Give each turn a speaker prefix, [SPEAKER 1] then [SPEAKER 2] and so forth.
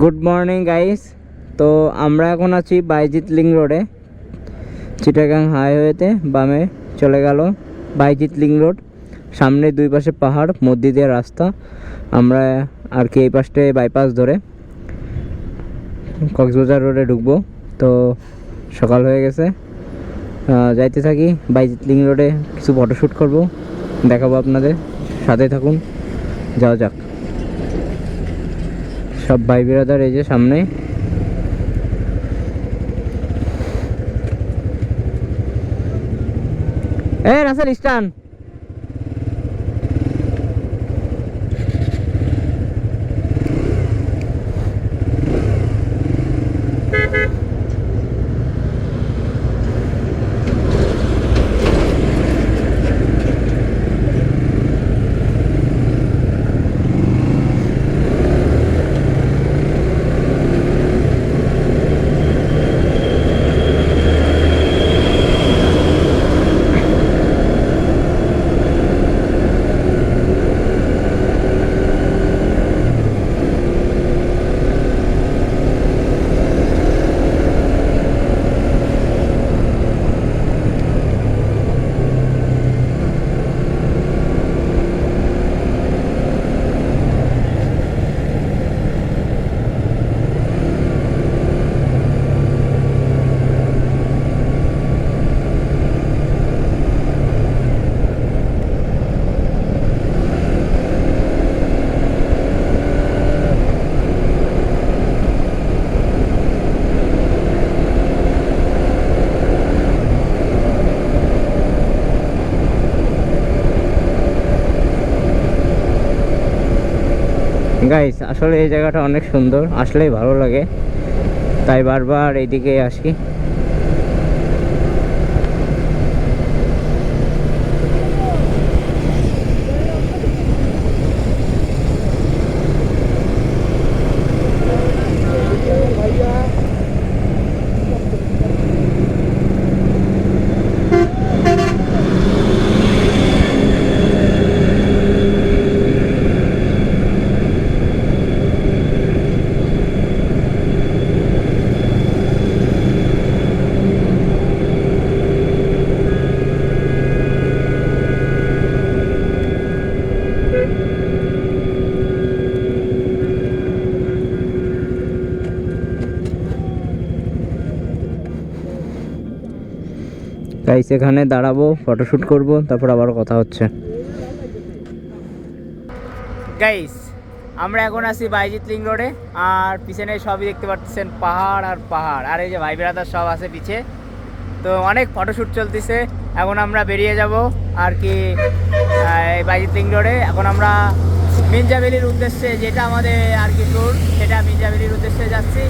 [SPEAKER 1] Good morning guys তো আমরা এখন আছি বাইজিৎ লিং রোডে। চিটাগাং হাইওয়েতে বামে চলে গেল বাইজিৎ লিং রোড। সামনে দুই পাশে পাহাড়, মধ্যে দিয়ে রাস্তা। আমরা আর কি এই পাশটায় বাইপাস ধরে কক্সবাজার রোডে ঢুকবো। তো সকাল হয়ে গেছে। যাইতে থাকি বাইজিৎ লিং রোডে, কিছু ফটোশ্যুট করব, দেখাবো আপনাদের। সাথে থাকুন। যাওয়া যাক। সব ভাই বিরাদার এই যে সামনে। এ রাসেল স্টান। গাইস আসলে এই জায়গাটা অনেক সুন্দর আসলেই ভালো লাগে। তাই বারবার এইদিকে আসি। গাইস এখানে দাঁড়াবো ফটোশ্যুট করব, তারপর আবার কথা হচ্ছে। গাইস আমরা এখন আছি বাইজিৎ লিং রোডে, আর পিছনে সবই দেখতে পাচ্ছেন পাহাড় আর পাহাড়। আর এই যে ভাই বেড়াদার সব আছে পিছে। তো অনেক ফটোশ্যুট চলতেছে, এখন আমরা বেরিয়ে যাব আর কি এই বাইজিৎ লিং রোডে। এখন আমরা মির্জাভ্যালির উদ্দেশ্যে যেটা আমাদের আর কি ট্যুর সেটা মির্জাভ্যালির উদ্দেশ্যে যাচ্ছি।